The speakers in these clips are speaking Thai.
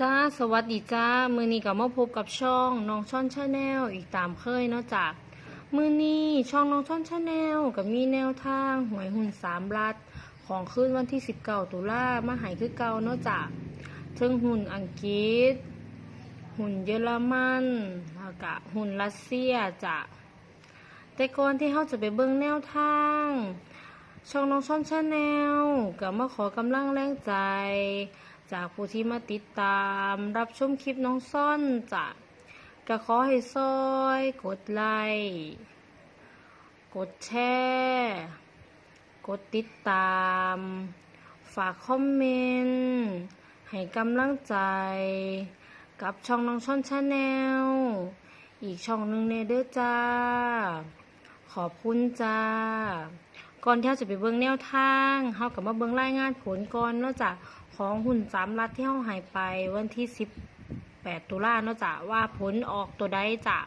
จ้าสวัสดีจ้า มือนี้ก็มาพบกับช่องน้องช่อนชาแนลอีกตามเคยเนาะจ้ะมือนี้ช่องน้องช่อนชาแนลกับมีแนวทางหวยหุ่นสามรัด ของคืนวันที่19ตุลามาหายคือเก่าเนาะจ้ะเทิงหุ่นอังกฤษ หุ่นเยอรมันแล้วก็หุ่นรัสเซียจ้ะแต่ก่อนที่เขาจะไปเบิ่งแนวทาง ช่องน้องช่อนชาแนลก็มาขอกำลังแรงใจ จากผู้ที่มาติดตามรับชมคลิปน้องซ่อนจะก็ขอให้ซอย กดไลค์กดแชร์กดติดตาม ฝากคอมเมนต์ให้กำลังใจ กับช่องน้องช่อนชาแนลอีกช่องหนึ่งเนเด้อจ้า ขอบคุณจ้า ก่อนที่เราจะไปเบิ่งแนวทางเฮากับมาเบิ่งรายงานผลก่อนเนอกจาก ของหุ่นสามรัดที่เฮาหายไปวันที่18ตุลาเนอกจากว่าผลออกตัวใดจ้ะ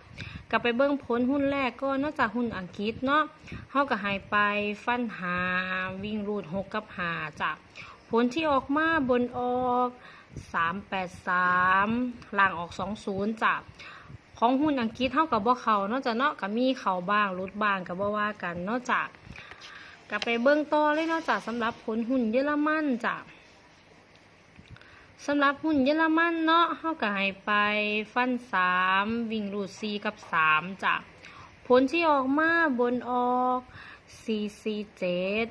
กลับไปเบิ่งผลหุ้นแรกก็นอกจากหุ้นอังกฤษเนาะเฮาก็หายไปฟันหาวิ่งรูดหกกับหาจ้ะผลที่ออกมาบนออก383ล่างออก20จ้ะของหุ้นอังกฤษเท่ากับบ่เขาเนอกจากเนาะกับมีเขาบ้างรุดบ้างกับบ่ว่ากันเนอกจากกลับไปเบื้องต่อเลยเนอกจากสำหรับผลหุ้นเยอรมันจ้ะ สำหรับหุ้นเยอรมันเนาะเฮาก็ให้ไปฟันสามวิ่งรูดสี่กับสามจ้ะผลที่ออกมาบนออกสี่สี่เจ็ด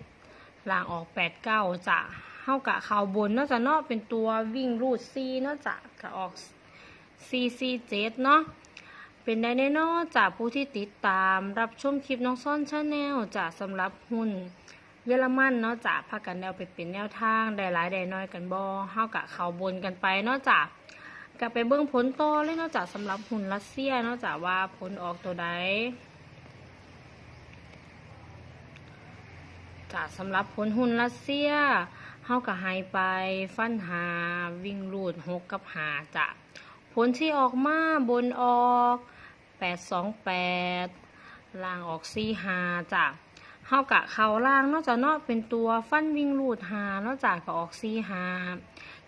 หล่างออกแปดเก้าจ้ะเฮากะข่าวบนเนาะจ้ะเนาะเป็นตัววิ่งรูดสี่เนาะจ้ะก็ออก447เนาะเป็นได้แน่นอนจากผู้ที่ติดตามรับชมคลิปน้องซ่อนชาแนลจากสำหรับหุ้น เยอรมันเนาะจากพากันแนวไปเป็นแนวทางได้หลายได้น้อยกันบอเฮากะเขาบนกันไปเนาะจากกลับไปเบิ่งผลต่อเลยเนาะจากสำหรับหุ้นรัสเซียเนาะจากว่าผลออกตัวใดจากสำหรับผลหุ้นรัสเซียเฮากะให้ไปฟันหาวิ่งรูดหกกับหาจ้ะผลที่ออกมาบนออกแปดสองแปดล่างออกสี่หาจ้ะ เฮากะเขาล่างนอกจากนาะเป็นตัวฟันวิ่งรูดหานอกจากก็ออกสี่หา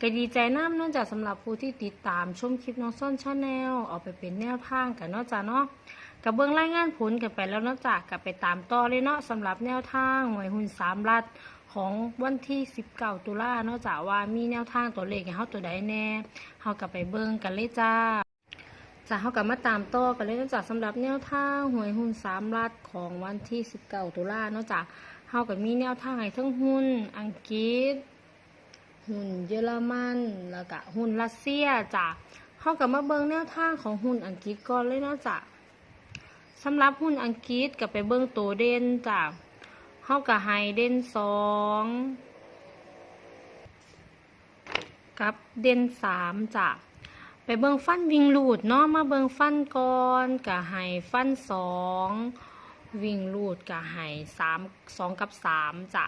ก็ดีใจน้ำนอกจากสำหรับผู้ที่ติดตามชมคลิปน้องซ่อนชาแนลออกไปเป็นแนวทางกันนอกจากเนาะกับเบื้องรายงานผลกันไปแล้วนอกจากกับไปตามต่อเลยเนาะสำหรับแนวทางหวยหุ่นสามรัดของวันที่ 19 ตุลานาะจากว่ามีแนวทางตัวเลขให้เฮาตัวใดแน่เฮากลับไปเบิ่งกันเลยจ้า จะเฮากลับมาตามต่อกันเลยนาะจากสำหรับแนวทางหวยหุ้น3รัฐของวันที่19ตุลาเนาะจากเฮาก็มีแนวทางให้ทั้งหุ้นอังกฤษ หุ้นเยอรมันแล้วก็หุ้นรัสเซียจ้ะเฮากลับมาเบิ่งแนวทางของหุ้นอังกฤษก่อนเลยนาะจ้ะสำหรับหุ้นอังกฤษก็ไปเบิ่งตัวเด่นจ้ะเฮากับไฮเด่นสองกับเด่นสามจ้ะ ไปเบิ่งฟันวิ่งลูดเนาะมาเบิ่งฟันก่อนกับไฮฟันสองวิ่งลูดกับไฮสามสองกับสามจ้ะ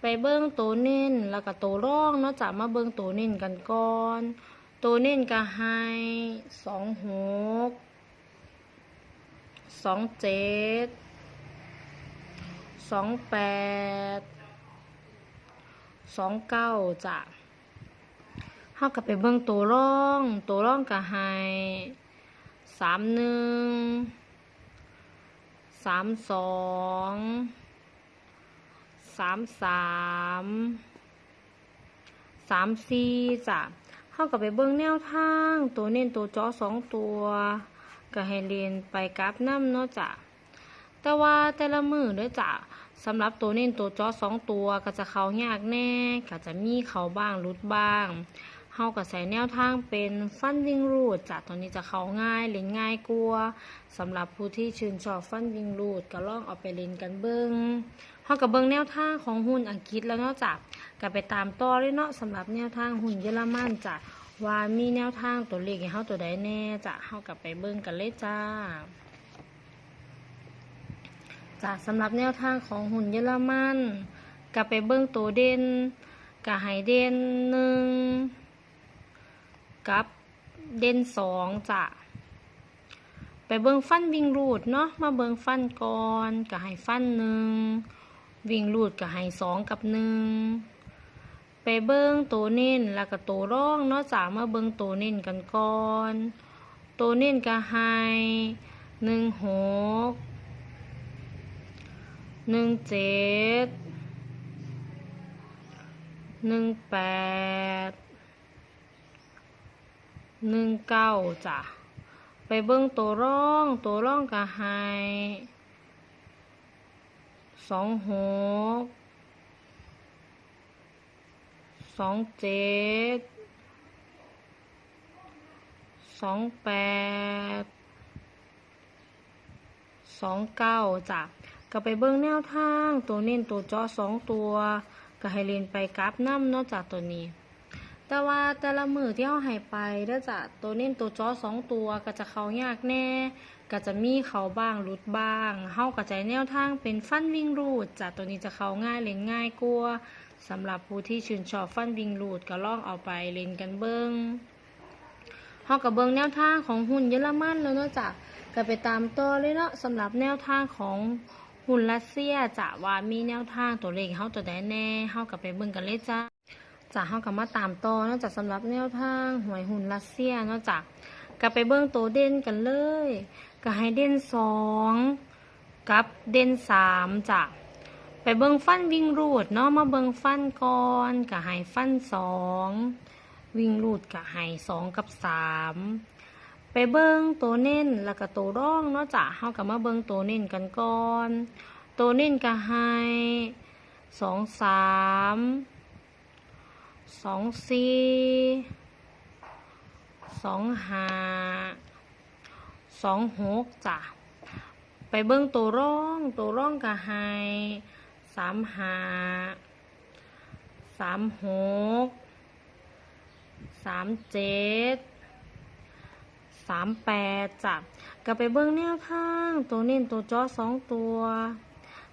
ไปเบิ่งตัวเน้นแล้วก็ตัวร่องเนาะจ้ะมาเบิ่งตัวเน้นกันก่อนตัวเน้นกับไฮสองหกสองเจ็ดสองแปดสองเก้าจ้ะ เฮากับไปเบิ่งตัวร่อง ตัวร่องกับไฮสามหนึ่งสามสองสามสามสามสี่จ้ะเฮากับไปเบิ่งแนวทาง ตัวเน้นตัวจอสองตัวก็ให้เรียนไปกราฟน้ำเนาะจ้ะแต่ว่าแต่ละมือเด้วยจ้ะสำหรับตัวเน้นตัวจอสองตัวก็จะเขายากแน่ก็จะมีเขาบ้างรุดบ้าง เฮาก็ใส่แนวทางเป็นฟันวิ่งรูดจ้ะตัวนี้จะเขาง่ายเล่นง่ายกลัวสำหรับผู้ที่ชื่นชอบฟันวิ่งรูดก็ลองเอาไปเล่นกันเบิ้งเฮากับเบิ้งแนวทางของหุ้นอังกฤษแล้วเนาะจ้ะก็ไปตามต่อเลยเนาะสำหรับแนวทางหุ้นเยอรมันจ้ะว่ามีแนวทางตัวเลขให้เฮาตัวใดแน่จ้ะเฮากับไปเบิ้งกันเลยจ้าจ้ะสำหรับแนวทางของหุ่นเยอรมันกับไปเบิ้งตัวเด่นกับไฮเด่นหนึ่ง กับเด่นสองจ้ะไปเบิ้งฟันวิ่งรูดเนาะมาเบิ้งฟันก่อนกับไฮฟันหนึ่งวิ่งรูดกับไฮสองกับหนึ่งไปเบิ่งตัวเน้นแล้วก็ตัวร่องเนาะจากมาเบิ่งตัวเน้นกันก่อนตัวเน้นก็ให้หนึ่งหกหนึ่งเจ็ดหนึ่งแปด หนึ่งเก้าจ้ะ ไปเบิ่งตัวร่อง ตัวร่องก็ให้สองหกสองเจ็ดสองแปดสองเก้าจ้ะก็ไปเบิ่งแนวทาง ตัวเน้นตัวจาะสองตัว ก็ให้เรียนไปกราฟน้ำเนอกจากตัวนี้ แต่ว่าแต่ละมือที่เขาให้ไปเด้อจ้ะตัวเน้นตัวจอสองตัวก็จะเขายากแน่ ก็จะมีเขาบ้างหลุดบ้างเฮากระจายแนวทางเป็นฟันวิ่งรูดจ้ะตัวนี้จะเขาง่ายเล่นง่ายกว่าสำหรับผู้ที่ชื่นชอบฟันวิ่งรูดก็ลองเอาไปเล่นกันเบิงเฮากับเบิงแนวทางของหุ่นเยอรมันแล้วเนาะจ้ะก็ไปตามต่อเลยเนาะสำหรับแนวทางของหุ่นรัสเซียจะว่ามีแนวทางตัวเลขเฮาตัวใดแน่เฮากับไปเบิงกันเลยจ้า จากเฮากับมาตามต่อนอกจากสำหรับแนวทางหวยหุ่นรัสเซียนอกจากก็ไปเบิ่งโตเด่นกันเลย ก็ให้เด่นสองกับเด่นสามจ้ะไปเบิ่งฟันวิ่งรูดเนาะมาเบิ่งฟันก่อนก็ให้ฟันสองวิ่งรูดก็ให้สองกับสามไปเบิ่งตัวเน้นแล้วก็ตัวร่องเนาะจ้ะเฮากับมาเบิ่งตัวเน้นกันก่อน ตัวเน้นก็ให้สองสาม สองสี่สองห้าสองหกจ้ะ ไปเบิ้งตัวร่องตัวร่องก็ให้สามห้าสามหกสามเจ็ดสามแปดจ้ะก็ไปเบิ้งแนวทางตัวเน้นตัวจอสองตัว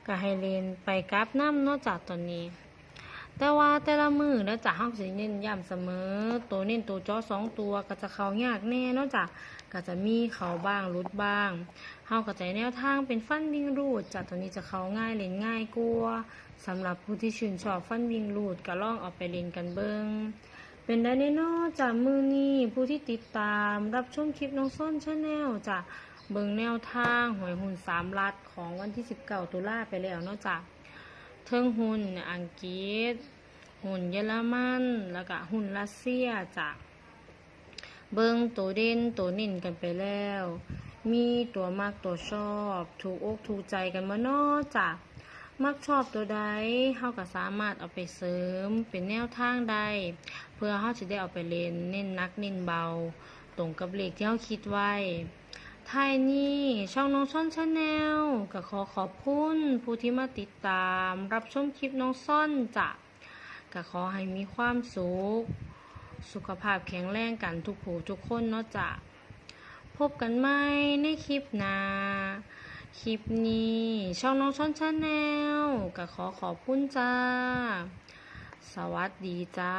ก็ให้เรียนไปกราฟน้ำนอกจากตัวนี้ แต่ว่าแต่ละมือแล้วจะเฮาสิเน้นย้ำเสมอ ตัวเน้นตัวจ้อสองตัวก็จะเข้ายากแน่นอกจากก็จะมีเขาบ้างรุดบ้างเฮาก็จะแนวทางเป็นฟันวิ่งรูดจากตัวนี้จะเขาง่ายเล่นง่ายกว่าสำหรับผู้ที่ชื่นชอบฟันวิ่งรูดก็ลองเอาไปเล่นกันเบิ่งเป็นได้แน่นอนจากมือนี้ผู้ที่ติดตามรับชมคลิปน้องส้นชาแนลจะเบิ่งแนวทางหวยหุ่นสามลัดของวันที่ 19 ตุลาไปแล้วเนอกจาก เทิงหุ่นอังกฤษ หุ่นเยอรมัน แล้วก็หุ่นรัสเซียจ้ะเบิงตัวเด่นตัวนิ่นกันไปแล้ว มีตัวมากตัวชอบ ถูกอกถูกใจกันมาเนอจ้ะมักชอบตัวใดเฮาก็สามารถเอาไปเสริมเป็นแนวทางใด เพื่อเฮาจะได้เอาไปเล่นเน้นนักเน้นเบา ตรงกับเลขที่เฮาคิดไว้ ท้ายนี้ช่องน้องซ่อนชาแนลก็ขอขอบคุณผู้ที่มาติดตาม รับชมคลิปน้องซ่อนจะก็ขอให้มีความสุข สุขภาพแข็งแรงกันทุกผู้ทุกคนเนาะจะพบกันใหม่ในคลิปหน้าคลิปนี้ช่องน้องช่อนชาแนลก็ขอขอบคุณจ้า สวัสดีจ้า